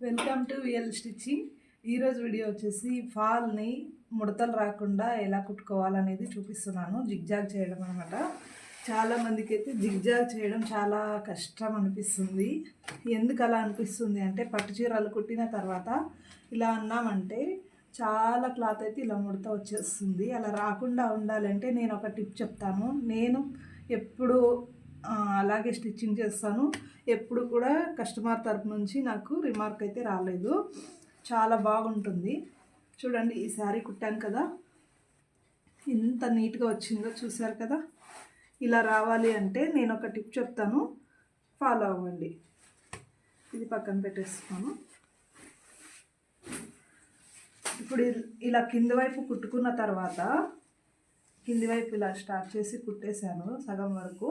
Welcome to VL stitching. ఈరోజు video వచ్చేసి ఫాల్ని ముడతలు రాకుండా ఎలా కుట్టుకోవాలనేది చూపిస్తున్నాను. జిగ్జాగ్ చేయడం అనమాట చాలామందికి అయితే జిగ్జాగ్ చేయడం చాలా కష్టం అనిపిస్తుంది. ఎందుకు అలా అనిపిస్తుంది అంటే పట్టు చీరలు కుట్టిన తర్వాత ఇలా అన్నామంటే చాలా క్లాత్ అయితే ఇలా ముడత వచ్చేస్తుంది. అలా రాకుండా ఉండాలంటే నేను ఒక టిప్ చెప్తాను. నేను ఎప్పుడు అలాగే స్టిచ్చింగ్ చేస్తాను. ఎప్పుడు కూడా కస్టమర్ తరపు నుంచి నాకు రిమార్క్ అయితే రాలేదు. చాలా బాగుంటుంది. చూడండి ఈ శారీ కుట్టాను కదా. ఎంత నీట్గా వచ్చిందో చూశారు కదా. ఇలా రావాలి అంటే నేను ఒక టిప్ చెప్తాను. ఫాలో అవ్వండి. ఇది పక్కన పెట్టేస్తాను ఇప్పుడు ఇలా కింది వైపు కుట్టుకున్న తర్వాత కింది వైపు ఇలా స్టార్ట్ చేసి కుట్టేశాను సగం వరకు.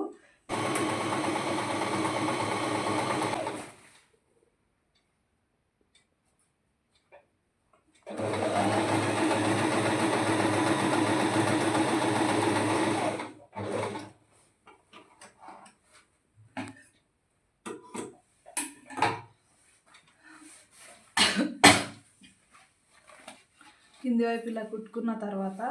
కింది వైపు ఇలా కుట్టుకున్న తర్వాత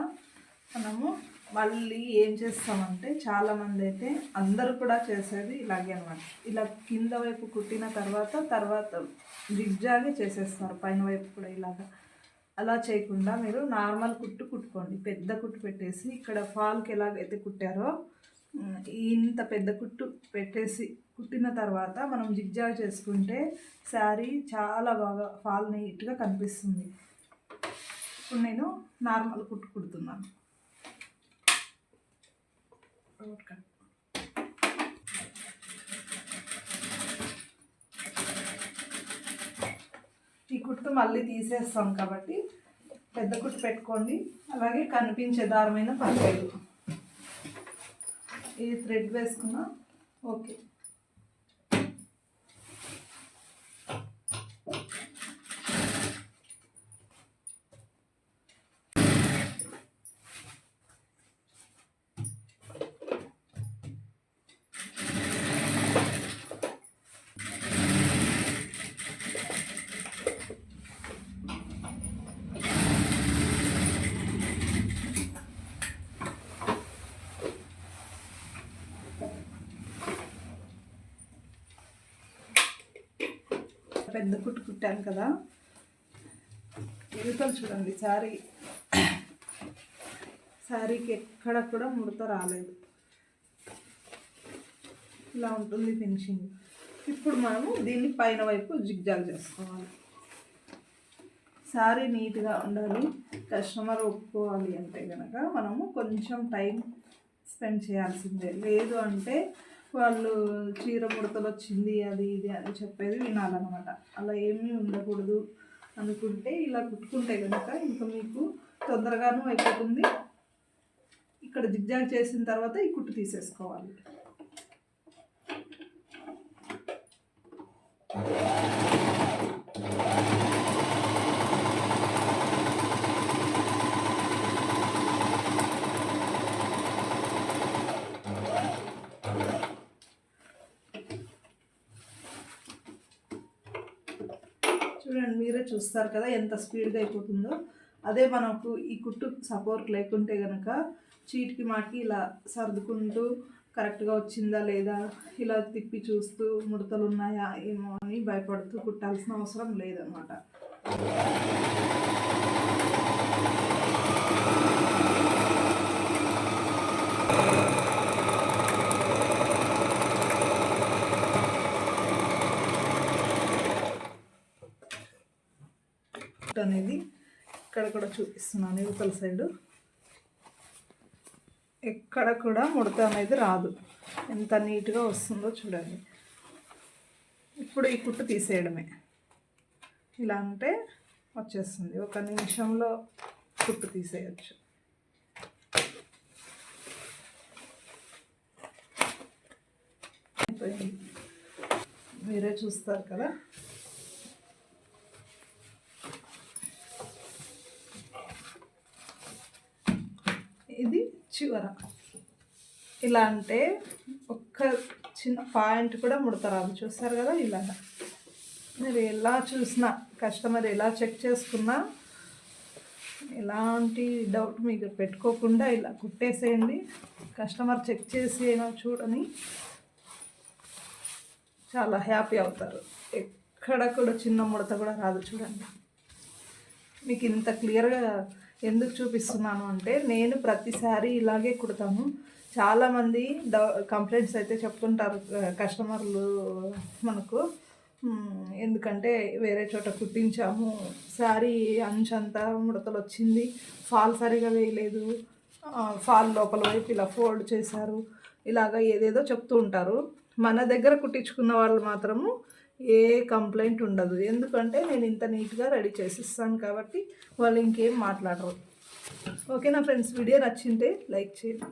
మనము మళ్ళీ ఏం చేస్తామంటే చాలామంది అయితే అందరూ కూడా చేసేది ఇలాగే అనమాట ఇలా కింద వైపు కుట్టిన తర్వాత తర్వాత జిగ్జాగే చేసేస్తారు. పైన వైపు కూడా ఇలాగా. అలా చేయకుండా మీరు నార్మల్ కుట్టు కుట్టుకోండి. పెద్ద కుట్టు పెట్టేసి ఇక్కడ ఫాల్కి ఎలాగైతే కుట్టారో ఇంత పెద్ద కుట్టు పెట్టేసి కుట్టిన తర్వాత మనం జిగ్జాగ్ చేసుకుంటే శారీ చాలా బాగా ఫాల్ నీట్గా కనిపిస్తుంది. ఇప్పుడు నేను నార్మల్ కుట్టు కుడుతున్నాను. ఈ కుట్టు మళ్ళీ తీసేస్తాం కాబట్టి పెద్ద కుట్టు పెట్టుకోండి. అలాగే కనిపించే దారమైన పర్లేదు. ఈ థ్రెడ్ వేసుకున్నా ఓకే. పెద్ద కుట్టు కుట్టాను కదా. ఇరుకలు చూడండి శారీ శారీకి ఎక్కడ కూడా ముడత రాలేదు. ఇలా ఉంటుంది ఫినిషింగ్. ఇప్పుడు మనము దీన్ని పైన వైపు జిగ్జాగ్ చేసుకోవాలి. శారీ నీట్గా ఉండాలి కస్టమర్ ఒప్పుకోవాలి అంటే కనుక మనము కొంచెం టైం స్పెండ్ చేయాల్సిందే. లేదు అంటే వాళ్ళు చీర ముడతలు వచ్చింది అది ఇది అని చెప్పేది వినాలన్నమాట. అలా ఏమీ ఉండకూడదు అనుకుంటే ఇలా కుట్టుకుంటే కనుక ఇంకా మీకు తొందరగాను అయిపోతుంది. ఇక్కడ జిగ్జాగ్ చేసిన తర్వాత ఈ కుట్టు తీసేసుకోవాలి. చూడండి మీరే చూస్తారు కదా ఎంత స్పీడ్గా అయిపోతుందో. అదే మనకు ఈ కుట్టు సపోర్ట్ లేకుంటే కనుక చీటికి మాటికి ఇలా సర్దుకుంటూ కరెక్ట్గా వచ్చిందా లేదా ఇలా తిప్పి చూస్తూ ముడతలు ఉన్నాయా ఏమో అని భయపడుతూ కుట్టాల్సిన అవసరం లేదన్నమాట గిఫ్ట్ అనేది ఇక్కడ కూడా చూపిస్తున్నాను ఇవతల సైడు. ఎక్కడ కూడా ముడత అనేది రాదు. ఎంత నీట్గా వస్తుందో చూడండి. ఇప్పుడు ఈ కుట్టు తీసేయడమే. ఇలా అంటే వచ్చేస్తుంది. ఒక నిమిషంలో కుట్టు తీసేయచ్చు. అయిపోయింది. మీరే చూస్తారు కదా. ఇది చివర. ఇలా అంటే ఒక్క చిన్న పాయింట్ కూడా ముడత రాదు చూస్తారు కదా? ఇలాగా. మీరు ఎలా చూసినా కస్టమర్ ఎలా చెక్ చేసుకున్నా ఎలాంటి డౌట్ మీకు పెట్టుకోకుండా ఇలా కుట్టేసేయండి. కస్టమర్ చెక్ చేసి అయినా చూడని చాలా హ్యాపీ అవుతారు. ఎక్కడ కూడా చిన్న ముడత కూడా రాదు చూడండి. మీకు ఇంత క్లియర్గా ఎందుకు చూపిస్తున్నాను అంటే నేను ప్రతిసారి ఇలాగే కుడతాను చాలామంది డ కంప్లైంట్స్ అయితే చెప్తుంటారు కస్టమర్లు మనకు. ఎందుకంటే వేరే చోట కుట్టించాము శారీ అంచంతా ముడతలు వచ్చింది ఫాల్ సరిగా వేయలేదు ఫాల్ లోపల వైపు ఇలా ఫోల్డ్ చేశారు ఇలాగ ఏదేదో చెప్తూ ఉంటారు. మన దగ్గర కుట్టించుకున్న వాళ్ళు మాత్రము ఏ కంప్లైంట్ ఉండదు. ఎందుకంటే నేను ఇంత నీట్గా రెడీ చేసిస్తాను కాబట్టి వాళ్ళు ఇంకేం మాట్లాడరు. ఓకేనా ఫ్రెండ్స్? వీడియో నచ్చింటే లైక్ చేయండి.